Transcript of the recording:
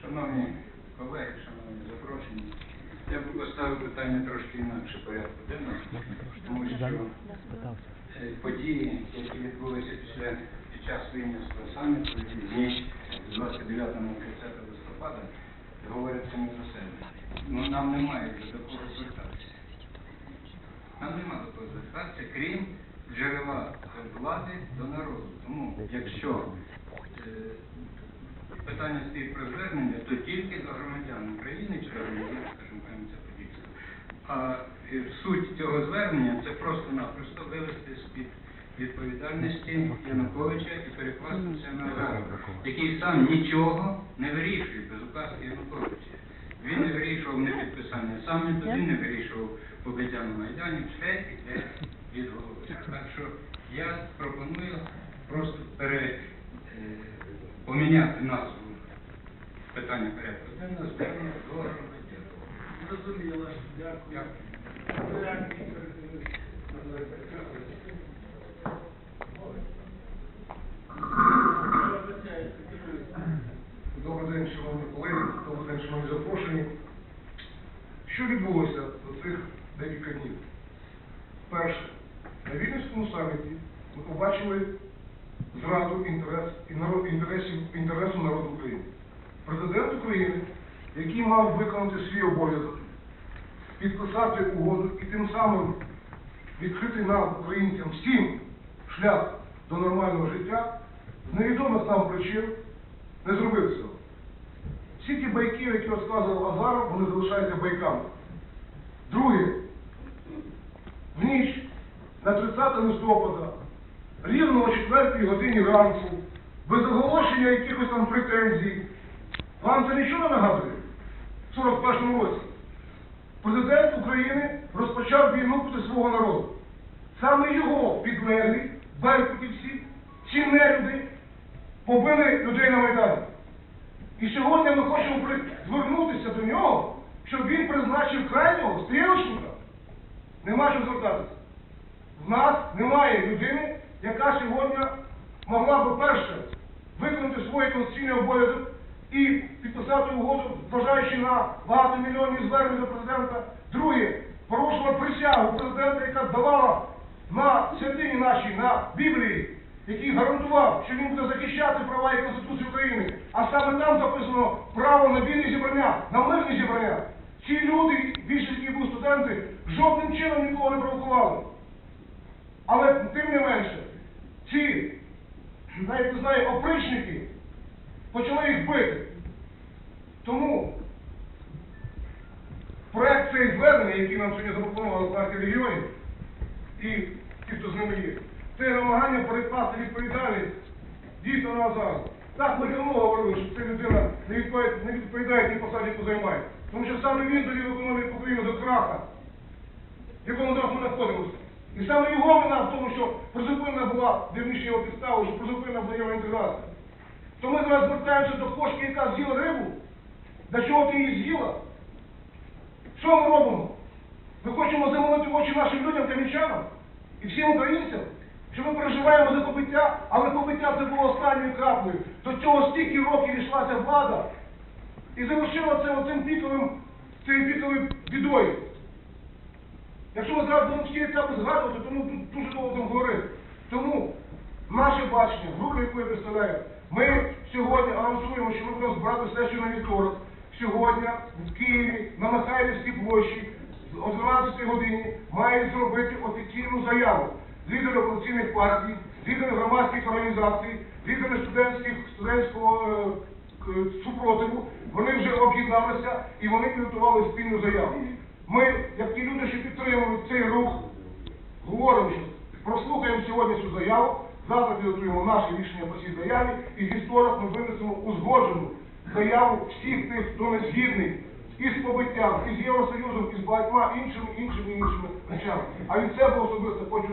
Шановні колеги, шановні запрошені, я б поставив питання трошки інакше порядку денного, тому що події, які відбулися після під час Вінницького саміту, дні 29-30 листопада, говорять самі нам немає до кого звертатися. Нам нема до кого звертатися, крім джерела влади до народу. Тому якщо е, питання стоїть про звернення, то тільки до громадян України чи громадян, скажімо, Кам'янця-Подільського. А е, суть цього звернення це просто-напросто вивести з-під відповідальності Януковича і перекласти це на Азарова, який сам нічого не вирішує без указки Януковича. Він не вирішував не підписання саміту, він не вирішував побиття на Майдані, все йде від голови. Так що я пропоную просто пере, е, поміняти назву питання порядку денного звернення до громадян. Зрозуміло. Дякую. Дякую. Запрошені. Що відбулося за цих декілька днів? Перше, на Вільнюському саміті ми побачили зраду інтерес, інтересу народу України. Президент України, який мав виконати свій обов'язок, підписати угоду і тим самим відкрити нам, українцям, всім шлях до нормального життя, з невідомих нам причин не зробив цього. Всі ті байки, які розказував Азаров, вони залишаються байками. Друге, в ніч на 30 листопада, рівно о 4 годині ранку, без оголошення якихось там претензій, вам це нічого не нагадує? В 41-му році. Президент України розпочав війну проти свого народу. Саме його підлеглі, беркутівці, ці нелюди побили людей на Майдані. І сьогодні ми хочемо звернутися до нього, щоб він призначив крайнього стрілочника. Нема що звертатися. В нас немає людини, яка сьогодні могла би перше виконати свій конституційний обов'язок і підписати угоду, зважаючи на багатомільйонні звернення до президента. Друге, порушила присягу президента, яка давала на святині нашій, на Біблії, який гарантував, що він буде захищати права і Конституцію України. А саме там записано право на вільні зібрання, на мирні зібрання. Ці люди, більшість які були студенти, жодним чином нікого не провокували. Але тим не менше, ці, навіть не знаю, опричники почали їх бити. Тому проект цей звернення, який нам сьогодні запропонували партія регіонів, і ті, хто з ними є, це намагання перекласти відповідальність дійсно на Азару. Так, ми давно говорили, що ця людина не відповідає, не відповідає тій посаді, яку займає. Тому що саме він довів економіку України до краха, в якому зараз ми знаходимося. І саме його вина в тому, що призупинена була дивніше його підстава, що призупинена була євроінтеграція. То ми зараз звертаємося до кошки, яка з'їла рибу. Для чого ти її з'їла? Що ми робимо? Ми хочемо замолити очі нашим людям, кам'янчанам і всім українцям, що ми переживаємо за побиття, але побиття це було останньою краплею. До цього стільки років йшлася влада і завершила це оцим піковим, цією піковою бідою. Якщо ми зараз будемо всі етапи згадувати, то тут дуже довго говорити. Тому наше бачення, група, яку я представляю, ми сьогодні анонсуємо, що ми будемо збирати сесію на вівторок. Сьогодні в Києві на Михайлівській площі о 12 годині мають зробити офіційну заяву лідери опозиційних партій, лідери громадських організацій, лідери студентських студентського е, супротиву. Вони вже об'єдналися і вони підготували спільну заяву. Ми, як ті люди, що підтримують цей рух, говоримо, що прослухаємо сьогодні цю заяву, завтра підготуємо наше рішення по цій заяві, і вівторок ми винесемо узгоджену заяву всіх тих, хто не згідний і з побиттям, і з Євросоюзом, і з багатьма іншими, іншими, іншими речами. А від себе особисто хочу